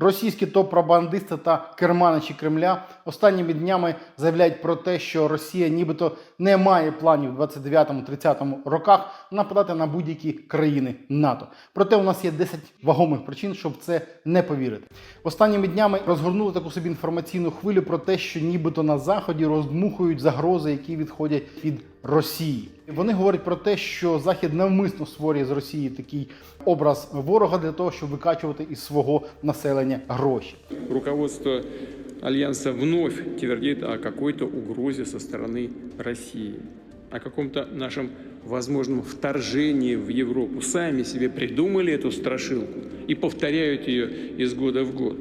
Російські топ-пропагандисти та керманичі Кремля останніми днями заявляють про те, що Росія нібито не має планів в 29-30 роках нападати на будь-які країни НАТО. Проте у нас є 10 вагомих причин, щоб це не повірити. Останніми днями розгорнули таку собі інформаційну хвилю про те, що нібито на заході роздмухують загрози, які відходять від Росії. Вони говорять про те, що Захід навмисно створює з Росії такий образ ворога для того, щоб викачувати із свого населення гроші. Руководство Альянса вновь твердит о какой-то угрозе со стороны России, о каком-то нашем возможном вторжении в Европу. Сами себе придумали эту страшилку и повторяют ее из года в год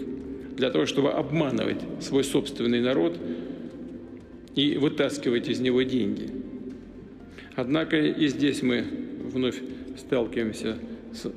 для того, чтобы обманывать свой собственный народ и вытаскивать из него деньги. Однако и здесь мы вновь сталкиваемся с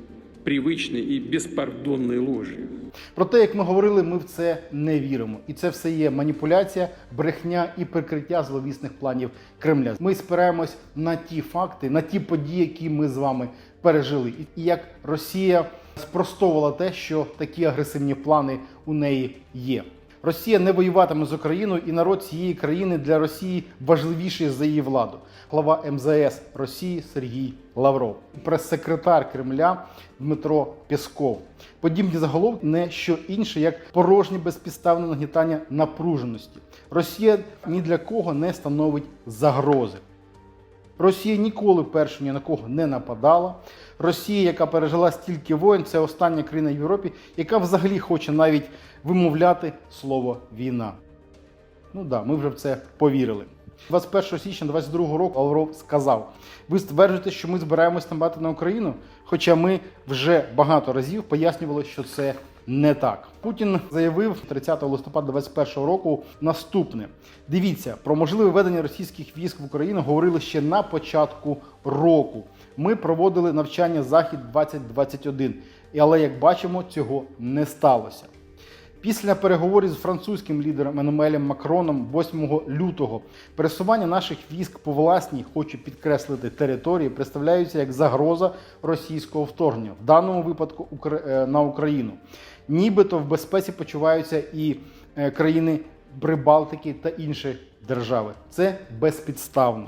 привычной и беспардонной ложью. Проте, як ми говорили, ми в це не віримо. І це все є маніпуляція, брехня і прикриття зловісних планів Кремля. Ми спираємось на ті факти, на ті події, які ми з вами пережили, і як Росія спростовувала те, що такі агресивні плани у неї є. Росія не воюватиме з Україною, і народ цієї країни для Росії важливіший за її владу. Глава МЗС Росії Сергій Лавров, прес-секретар Кремля Дмитро Пєсков. Подібні заголовки не що інше, як порожнє безпідставне нагнітання напруженості. Росія ні для кого не становить загрози. Росія ніколи першу ні на кого не нападала. Росія, яка пережила стільки воїн, це остання країна в Європі, яка взагалі хоче навіть вимовляти слово війна. Ну да, ми вже в це повірили. 21 січня 22 року Лавров сказав: ви стверджуєте, що ми збираємось нападати на Україну, хоча ми вже багато разів пояснювали, що це не так. Путін заявив 30 листопада 2021 року наступне: дивіться про можливе ведення російських військ в Україну говорили ще на початку року. Ми проводили навчання Захід 2021, І, але як бачимо, цього не сталося. Після переговорів з французьким лідером Еммануелем Макроном 8 лютого пересування наших військ по власній, хочу підкреслити, території представляються як загроза російського вторгнення, в даному випадку е, на Україну. Нібито в безпеці почуваються і е, країни Прибалтики та інші держави. Це безпідставно.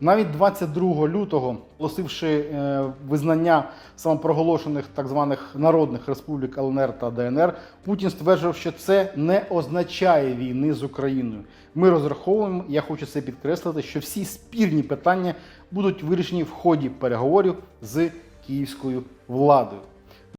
Навіть 22 лютого, оголосивши е, визнання самопроголошених так званих народних республік ЛНР та ДНР, Путін стверджував, що це не означає війни з Україною. Ми розраховуємо, я хочу це підкреслити, що всі спірні питання будуть вирішені в ході переговорів з київською владою.